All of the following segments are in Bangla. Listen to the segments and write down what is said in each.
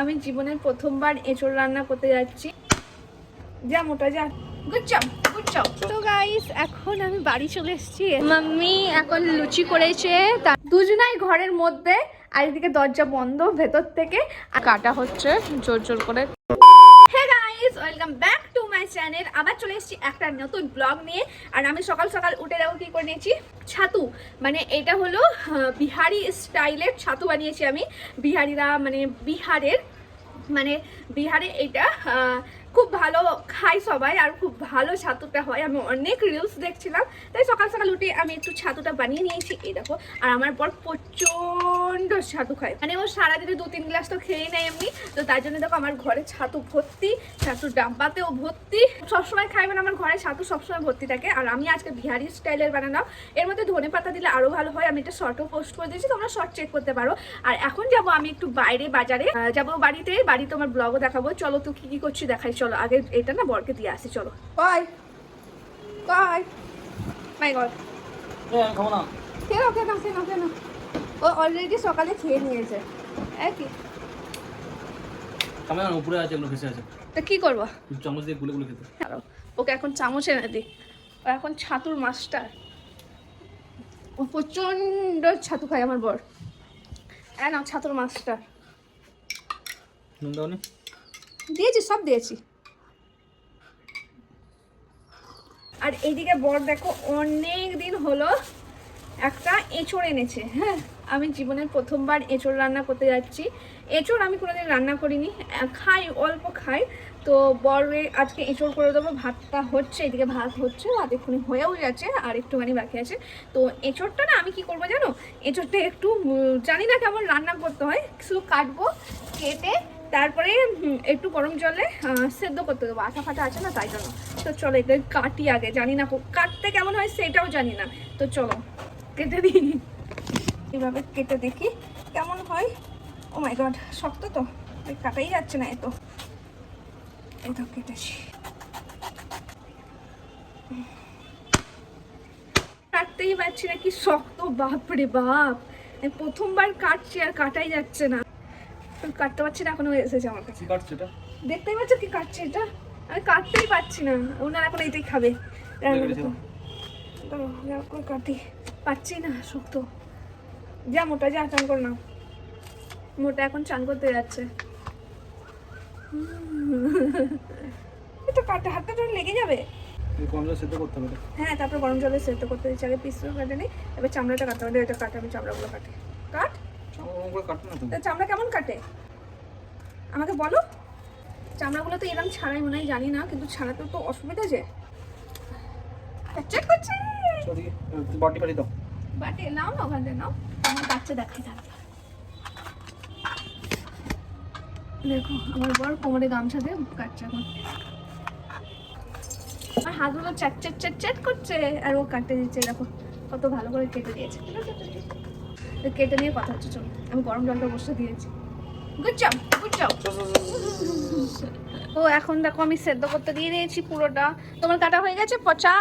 আমি জীবনের প্রথমবার এঁচড় রান্না করতে যাচ্ছি। যা মোটা, যা। গুড জব তো গাইস এখন আমি বাড়ি চলে এসেছি। মাম্মি এখন লুচি করেছে। দুজনাই ঘরের মধ্যে, আর এদিকে দরজা বন্ধ, ভেতর থেকে। কাটা হচ্ছে, জোর জোর করে। Welcome back to my channel. আবার চলে এসেছি একটা নতুন ব্লগ নিয়ে। আর আমি সকাল সকাল উঠে দেখো কি করে নিয়েছি? ছাতু। মানে এটা হলো বিহারি স্টাইলের ছাতু বানিয়েছি আমি। বিহারিরা মানে বিহারের মানে বিহারে এটা খুব ভালো খাই সবাই আর খুব ভালো ছাতুটা হয়। আমি অনেক রিলস দেখছিলাম। তাই সকাল সকাল উঠে আমি একটু ছাতুটা বানিয়ে নিয়েছি। এই দেখো, আর আমার পর প্রচণ্ড ছাতু খায়। মানে ও সারাদিনে দু তিন গ্লাস তো খেয়েই নেয় এমনি। তো তার জন্য দেখো, আমার ঘরে ছাতু ভর্তি, ছাতুর ডাব্বাতেও ভর্তি। সবসময় খাই মানে আমার ঘরে, ছাতু সবসময় ভর্তি থাকে। আর আমি আজকে বিহারি স্টাইলের বানালাম। এর মধ্যে ধনে পাতা দিলে আরও ভালো হয়। আমি এটা শর্টও পোস্ট করে দিয়েছি, তোমরা শর্ট চেক করতে পারো। আর এখন যাব আমি একটু বাইরে বাজারে। যাব বাড়িতে বাড়িতে আমার ব্লগও দেখাবো। চলো তো কি কি করছি দেখাই, চলো। আগে এটা না বরকে দিয়ে আসি চলো। বাই বাই মাই গড কেন কেন কেন কেন ও অলরেডি সকালে খেয়ে নিয়েছে। একই উপরে আছে এগুলো ভেসে আছে। তো কি করব? চামচ দিয়ে গুলে গুলে খেতে। ওকে এখন চামচ এনে দিই ও এখন ছাতুর মাস্টার ও প্রচণ্ড ছাতু খায় আমার বর। হ্যাঁ না ছাতুর মাস্টার দিয়েছি সব দিয়েছি। আর এইদিকে বর দেখো অনেক দিন হলো একটা এঁচড় এনেছে হ্যাঁ? আমি জীবনের প্রথমবার এঁচড় রান্না করতে যাচ্ছি। এঁচড় আমি কোনোদিন রান্না করিনি খাই, অল্প খাই। তো বরে আজকে এঁচড় করে দেবো, ভাতটা হচ্ছে, এদিকে ভাত হচ্ছে, ভাত এক্ষুনি হয়েও যাচ্ছে, আর একটুখানি বাকি আছে। তো এঁচড়টা না আমি কি করব জানো? এঁচড়টা একটু জানি না কেমন রান্না করতে হয়, শুধু কাটবো, কেটে তারপরে একটু গরম জলে সেদ্ধ করতে দেবো। আঠা ফাটা আছে না, তাই জন্য। তো চলো এটা কাটি আগে, জানি না কাটতে কেমন হয় সেটাও জানি না। তো চলো, কেটে দিই। এভাবে কেটে দেখি কেমন হয়। ও মাই গড শক্ত তো কাটাই যাচ্ছে না এত। এই তো কেটেছি। কাটতেই পারছি না, কি শক্ত বাপ। রে বাপ প্রথমবার কাটছি আর কাটাই যাচ্ছে না। কাটতে পারছি না এখনও এসেছে আমার কাছে। কাটছে এটা? দেখতেই পাচ্ছ কি কাটছে এটা? আমি কাটতেই পারছি না। ওনার এখন এইটাই খাবে। কাটি। পাচ্ছি না শক্ত। যা মোটা যা চান করে না মোটা এখন চান করতে যাচ্ছে। এটা কাটে হাতটা তো লেগে যাবে। এই কম সেদ্ধ করতে হবে। হ্যাঁ তারপর গরম জলে সেদ্ধ করতে দিচ্ছি। আগে পিসগুলো কাটে নিই এবার চামড়াটা কাটতে হবে। এটা কাটে আমি চামড়াগুলো কাটে। কাট। না চামড়া কেমন কাটে? আমাকে বলো চামড়াগুলো তো এরকম ছাড়াই মনে হয় জানি না কিন্তু ছাড়াতে তো অসুবিধা যে। চেক করছি। বাটি দাও। বাটে নাও না ওখান থেকে নাও। আমার বাচ্চা দেখাই তারপর দেখো আমার বর কোমরে গামছা দিয়ে কাটছে এখন। আমার হাতগুলো চ্যাট চ্যাট চ্যাট চ্যাট করছে আর ও কাটতে দিচ্ছে দেখো কত ভালো করে কেটে দিয়েছে। কেটে নিয়ে কথা হচ্ছে চলো। আমি গরম জলটা বসে দিয়েছি। Good job good job. ও এখন দেখো আমি সেদ্ধ করতে দিয়ে দিয়েছি পুরোটা তোমার কাটা হয়ে গেছে পচা।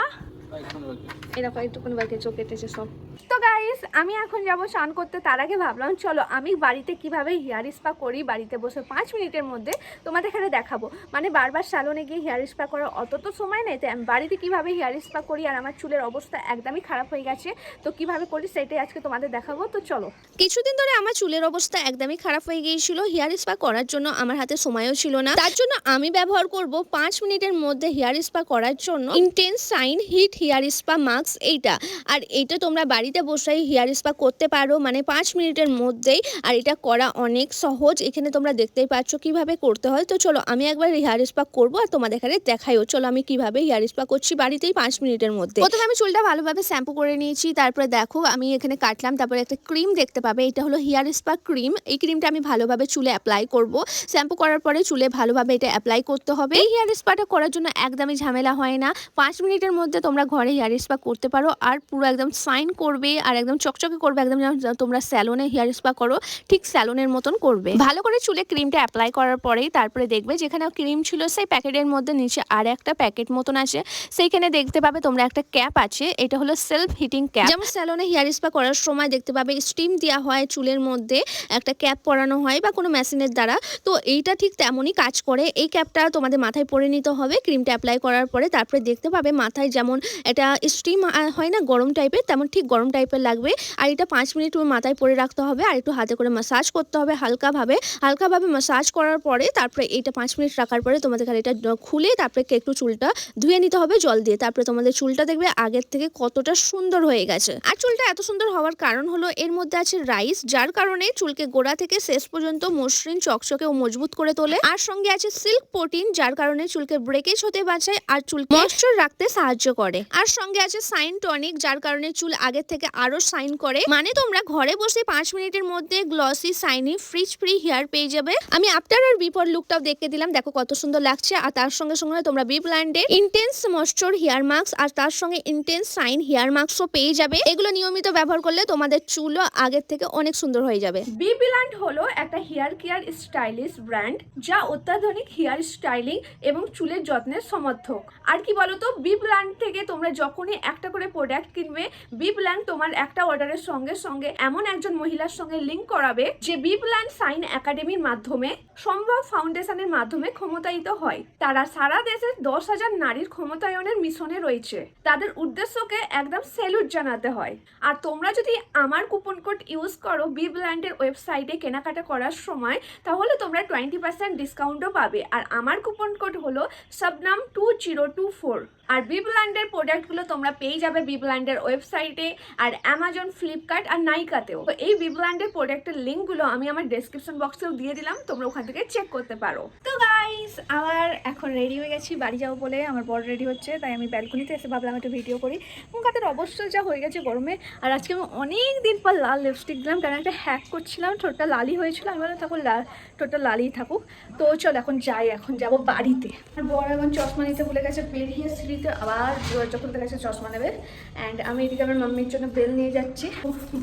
এরকম একটুখানি বাকি চোখ কেটেছে সব। তো গাইস আমি এখন যাব স্নান করতে, তার আগে ভাবলাম, চলো আমি বাড়িতে কীভাবে হেয়ার স্পা করি, বাড়িতে বসে পাঁচ মিনিটের মধ্যে তোমাদের এখানে দেখাবো। মানে বারবার সালনে গিয়ে হেয়ার স্পা করার অত তো সময় নেই, তাই আমি বাড়িতে কীভাবে হেয়ার স্পা করি আর আমার চুলের অবস্থা একদমই খারাপ হয়ে গেছে, তো কীভাবে করি সেটাই আজকে তোমাদের দেখাবো, তো চলো। কিছুদিন ধরে আমার চুলের অবস্থা একদমই খারাপ হয়ে গিয়েছিল হেয়ার স্পা করার জন্য আমার হাতে সময়ও ছিল না। তার জন্য আমি ব্যবহার করব পাঁচ মিনিটের মধ্যে হেয়ার স্পা করার জন্য intense shine heat hair spa mask এইটা। আর এইটা তোমরা বাড়িতে বসেই হেয়ার স্পা করতে পারো মানে পাঁচ মিনিটের মধ্যেই। আর এটা করা অনেক সহজ। এখানে তোমরা দেখতেই পাচ্ছ কীভাবে করতে হয়। তো চলো আমি একবার হেয়ার স্পা করব আর তোমাদের এখানে দেখাইও। চলো আমি কীভাবে হেয়ার স্পা করছি বাড়িতেই পাঁচ মিনিটের মধ্যে। প্রথমে আমি চুলটা ভালোভাবে শ্যাম্পু করে নিয়েছি। তারপরে দেখো আমি এখানে কাটলাম। তারপরে একটা ক্রিম দেখতে পাবে। এটা হলো হেয়ার স্পা ক্রিম এই ক্রিমটা আমি ভালোভাবে চুলে অ্যাপ্লাই করব। শ্যাম্পু করার পরে চুলে ভালোভাবে এটা অ্যাপ্লাই করতে হবে। এই হেয়ার স্পাটা করার জন্য একদমই ঝামেলা হয় না। পাঁচ মিনিটের মধ্যে তোমরা ঘরে হেয়ার স্পা করতে পারো। আর পুরো একদম সাইন করবে আর একদম চকচকে করবে, একদম যেমন তোমরা স্যালনে হেয়ার স্পা করো, ঠিক স্যালনের মতন করবে। ভালো করে চুলে ক্রিমটা অ্যাপ্লাই করার পরেই তারপরে দেখবে যেখানে ক্রিম ছিল সেই প্যাকেটের মধ্যে নিচে আর একটা প্যাকেট মতন আছে। সেইখানে দেখতে পাবে তোমরা একটা ক্যাপ আছে, এটা হলো সেলফ হিটিং ক্যাপ যেমন স্যালনে হেয়ার স্পা করার সময় দেখতে পাবে স্টিম দেওয়া হয় চুলের মধ্যে, একটা ক্যাপ পরানো হয় বা কোনো মেশিনের দ্বারা। তো এইটা ঠিক তেমনই কাজ করে। এই ক্যাপটা তোমাদের মাথায় পরে নিতে হবে ক্রিমটা অ্যাপ্লাই করার পরে তারপরে দেখতে পাবে মাথায় যেমন এটা স্টিম হয় না গরম টাইপের তেমন ঠিক গরম টাইপের লাগবে। আর এটা পাঁচ মিনিট মাথায় পরে রাখতে হবে আর একটু হাতে করে মাসাজ করতে হবে হালকাভাবে। হালকাভাবে মাসাজ করার পরে তারপরে এইটা পাঁচ মিনিট রাখার পরে তোমাদের খালি এটা খুলে তারপরে একটু চুলটা ধুয়ে নিতে হবে জল দিয়ে। তারপরে তোমাদের চুলটা দেখবে আগের থেকে কতটা সুন্দর হয়ে গেছে। আর চুলটা এত সুন্দর হওয়ার কারণ হলো এর মধ্যে আছে রাইস যার কারণে চুলকে গোড়া থেকে শেষ পর্যন্ত মসৃণ চকচকে ও মজবুত করে তোলে। আর সঙ্গে আছে সিল্ক প্রোটিন যার কারণে চুলকে ব্রেকেজ হতে বাঁচায় আর চুলকে ময়শ্চার রাখতে সাহায্য করে। আর সঙ্গে আছে সাইন টনিক, যার কারণে চুল আগের থেকে আরও সাইন করে। মানে তোমরা ঘরে বসে পাঁচ মিনিটের মধ্যে glossy, shiny, frizz, free hair পেয়ে যাবে। আমি আফটার আর বিপর লুকটাও দেখে দিলাম। দেখো কত সুন্দর লাগছে। আর তার সঙ্গে সঙ্গে তোমরা বি ব্ল্যান্ডে ইন্টেন্স ময়শ্চার হেয়ার মাস্ক আর তার সঙ্গে ইন্টেন্স সাইন হেয়ার মাস্কও পেয়ে যাবে। এগুলো নিয়মিত ব্যবহার করলে তোমাদের চুলও আগের থেকে অনেক সুন্দর হয়ে যাবে। বিবিল্যান্ড হলো একটা হেয়ার কেয়ার স্টাইলিশ ব্র্যান্ড, যা অত্যাধুনিক হেয়ার স্টাইলিং এবং চুলের যত্নের সমর্থক। আর কি বলতো? বিব্ল্যান্ড থেকে তোমরা যখনই একটা করে প্রোডাক্ট কিনবে। বিব্ল্যান্ড তোমার একটা অর্ডারের সঙ্গে সঙ্গে এমন একজন মহিলার সঙ্গে লিংক করাবে যে বিব্ল্যান্ড সাইন একাডেমির মাধ্যমে, সম্ভব ফাউন্ডেশনের মাধ্যমে ক্ষমতায়িত হয়। তারা সারা দেশের দশ হাজার নারীর ক্ষমতায়নের মিশনে রয়েছে। তাদের উদ্দেশ্যকে একদম স্যালুট জানাতে হয়। আর তোমরা যদি আমার কুপন কোড ইউজ করো বিব্ল্যান্ডের ওয়েবসাইটে কেনাকাটা করার সময়, তাহলে তোমরা টোয়েন্টি পার্সেন্ট ডিসকাউন্টও পাবে। আর আমার কুপন কোড হলো Shabnam two zero two four আর বিব্ল্যান্ডের প্রোডাক্টগুলো তোমরা পেয়ে যাবে বিব্ল্যান্ডের ওয়েবসাইটে আর অ্যামাজন ফ্লিপকার্ট আর নাইকাতেও তো এই বিব্ল্যান্ডের প্রোডাক্টের লিঙ্কগুলো আমি আমার ডেসক্রিপশন বক্সেও দিয়ে দিলাম, তোমরা ওখান থেকে চেক করতে পারো। তো গাইস আমার এখন রেডি হয়ে গেছি, বাড়ি যাব বলে আমার বড় রেডি হচ্ছে, তাই আমি ব্যালকনিতে এসে ভাবলাম একটা ভিডিও করি। মুখ হাতের অবশ্যই যা হয়ে গেছে গরমে, আর আজকে আমি অনেক দিন পর লাল লিপস্টিক দিলাম, কারণ একটা হ্যাক করছিলাম, ঠোঁটটা লালি হয়েছিল, আমি বললাম থাকুক লাল ঠোঁটটা লালই থাকুক। তো চল এখন যাই, এখন যাব বাড়িতে। আর বড় এখন চশমা নিতে ভুলে গেছে, বেরিয়ে সিঁড়িতে আবার যখন দেখা গেছে চশমা নেবে। অ্যান্ড আমি এদিকে আমার মাম্মির জন্য বেল নিয়ে যাচ্ছি।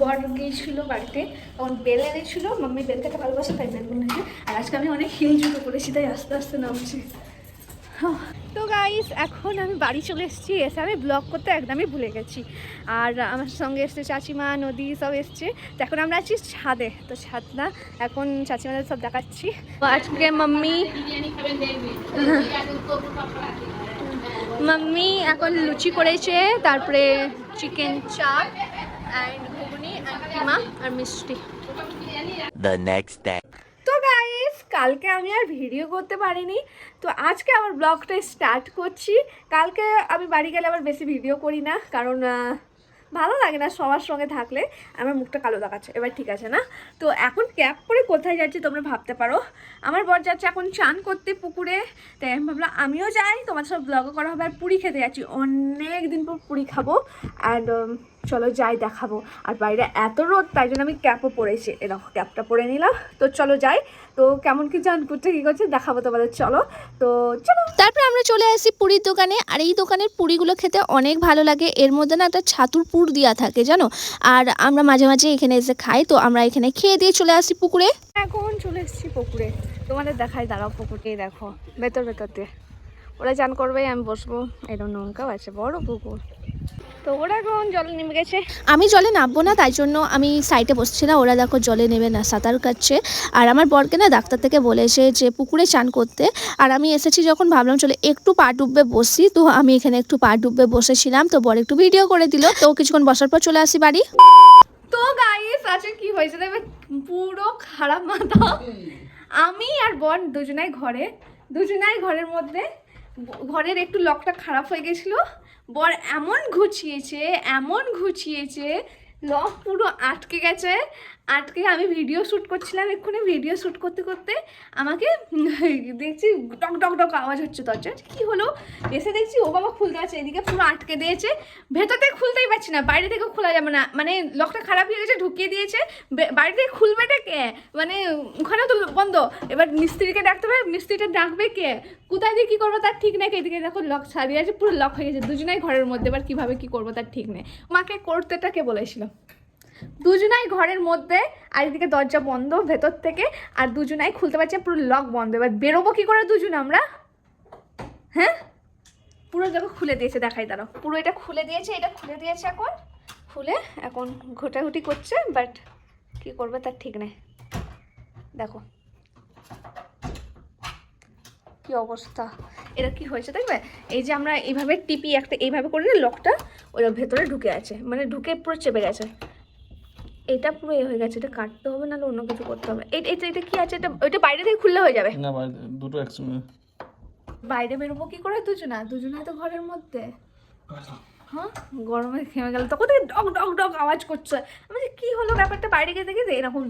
বর গিয়েছিল বাড়িতে তখন বেল এনেছিল মাম্মি বেল খেতে ভালোবাসে তাই বেল নিয়েছে আর আজকে আমি অনেক হিল জুতো করেছি তাই আস্তে আস্তে নামছি। তো গাইস এখন আমি বাড়ি চলে এসেছি এসে আমি ব্লগ করতে একদমই ভুলে গেছি। আর আমার সঙ্গে এসছে চাচিমা নদী সব এসছে। তো এখন আমরা আছি ছাদে। তো ছাদ না এখন চাচিমাদের সব দেখাচ্ছি। আজকে মাম্মি মাম্মি এখন লুচি করেছে তারপরে চিকেন চাপ অ্যান্ড ঘুগনি অ্যান্ড কিমা আর মিষ্টি the next day. তো গাইস কালকে আমি আর ভিডিও করতে পারিনি তো আজকে আমার ব্লগটা স্টার্ট করছি কালকে আমি বাড়ি গেলে আবার বেশি ভিডিও করি না কারণ ভালো লাগে না সবার সঙ্গে থাকলে, আমার মুখটা কালো দেখাচ্ছে। এবার ঠিক আছে না? তো এখন ক্যাব করে কোথায় যাচ্ছি তোমরা ভাবতে পারো? আমার বর যাচ্ছে এখন চান করতে পুকুরে, তাই আমি ভাবলাম আমিও যাই তোমার সব ব্লগও করা হবে, আর পুরী খেতে যাচ্ছি। অনেক দিন পর পুরী খাব অ্যান্ড চলো যাই দেখাবো। আর বাইরে এত রোদ তাই জন্য আমি ক্যাপও পরেছি। এরকম ক্যাপটা পরে নিলাম। তো চলো যাই। তো কেমন কি চান করতে কী করছে দেখাবো তোমাদের চলো। তো চলো। তারপর আমরা চলে আসি পুরীর দোকানে। আর এই দোকানের পুরিগুলো খেতে অনেক ভালো লাগে। এর মধ্যে না একটা ছাতুর পুর দেওয়া থাকে জানো? আর আমরা মাঝে মাঝে এখানে এসে খাই তো আমরা এখানে খেয়ে দিয়ে চলে আসি পুকুরে। এখন চলে এসেছি পুকুরে। তোমাদের দেখাই দাঁড়াও পুকুরকে দেখো। ভেতর ভেতর দিয়ে ওরা চান করবে আমি বসবো। এরকম নৌকাও আছে বড় পুকুর। তো ওরা এখন জলে নেমে গেছে। আমি জলে নামবো না তাই জন্য আমি সাইডে বসছি না। ওরা দেখো জলে নেবে না সাঁতার কাটছে। আর আমার বরকে না ডাক্তার থেকে বলেছে যে পুকুরে চান করতে। আর আমি এসেছি যখন ভাবলাম চলে একটু পা ডুববে বসি। তো আমি এখানে একটু পা ডুববে বসেছিলাম। তো বর একটু ভিডিও করে দিল। তো কিছুক্ষণ বসার পর চলে আসি বাড়ি। তো গাইস আছে কি হয়েছে দেখবে? পুরো খারাপ মাথা। আমি আর বোন দুজনাই ঘরে। দুজনাই ঘরের মধ্যে। ঘরের একটু লকটা খারাপ হয়ে গেছিল। বর এমন ঘুচিয়েছে এমন ঘুচিয়েছে লক পুরো আটকে গেছে। আজকে আমি ভিডিও শ্যুট করছিলাম, এক্ষুনি ভিডিও শ্যুট করতে করতে আমাকে দেখছি ডক ডক ডক আওয়াজ হচ্ছে দরজা কি হলো? এসে দেখছি ও বাবা খুলতে আছে এদিকে পুরো আটকে দিয়েছে। ভেতর থেকে খুলতেই পারছি না, বাইরে থেকে খোলা যাবে না। মানে লকটা খারাপ হয়ে গেছে, ঢুকিয়ে দিয়েছে। বে- বাইরে থেকে খুলবেটা কে? মানে ওখানে তো বন্ধ। এবার মিস্ত্রিকে ডাকতে হবে, মিস্ত্রিটা ডাকবে কে? কোথায় দিয়ে কী করব তার ঠিক নেই, এদিকে দেখো লক ছাড়িয়ে আছে, পুরো লক হয়ে গেছে। দুজনেই ঘরের মধ্যে, এবার কীভাবে কী করব তার ঠিক নেই। মাকে করতেটা কে বলেছিল? দুজনাই ঘরের মধ্যে আর এদিকে দরজা বন্ধ ভেতর থেকে, আর দুজনাই খুলতে পারছে পুরো লক বন্ধ। এবার বেরোবো কি করে দুজন আমরা? হ্যাঁ? পুরো দেখো খুলে দিয়েছে, দেখাই, দাঁড়াও। পুরো এটা খুলে দিয়েছে, এটা খুলে দিয়েছে এখন। খুলে এখন ঘোটাঘুটি করছে বাট কি করবে তার ঠিক নেই। দেখো। কি অবস্থা। এটা কি হয়েছে দেখবে এই যে আমরা এইভাবে টিপি একটা, এইভাবে করে লকটা ওই ভেতরে ঢুকে আছে। মানে ঢুকে পুরো চেপে গেছে। এটা পুরো এ হয়ে গেছে এটা কাটতে হবে নাহলে অন্য কিছু করতে হবে। এটা এটা এটা কি আছে? এটা ওইটা বাইরে থেকে খুললে হয়ে যাবে। না দুটো একসঙ্গে। বাইরে বেরোবো কি করে? দুজনা দুজনে তো ঘরের মধ্যে। হ্যাঁ? গরমে ঘেমে গেল। তখন থেকে ডক ডক ডক আওয়াজ করছে। আমি বলছি, কি হলো ব্যাপারটা? বাইরে গিয়ে দেখি যে এরকম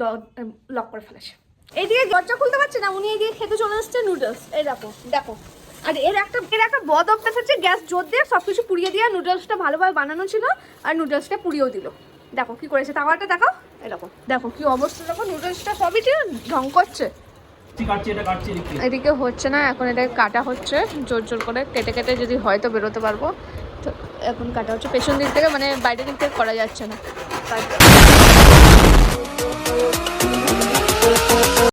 লক করে ফেলেছে। এইদিকে দরজা খুলতে পারছে না উনি এদিকে খেতে চলে আসছে নুডলস এই দেখো দেখো। আর এর একটা এর একটা বদ অভ্যাস হচ্ছে গ্যাস জোর দিয়ে সব কিছু পুড়িয়ে দিয়ে নুডলসটা ভালোভাবে বানানো ছিল আর নুডলসটা পুড়িয়েও দিল। দেখো কি করেছে তাওয়াটা দেখো এরকম দেখো কি অবস্থা দেখো নুডলসটা সবই ঢং করছে। এদিক? হচ্ছে না এখন এটা কাটা হচ্ছে জোর জোর করে কেটে কেটে যদি হয়তো বেরোতে পারব। তো এখন কাটা হচ্ছে পেছন দিক থেকে মানে বাইরের দিক থেকে করা যাচ্ছে না। তাই-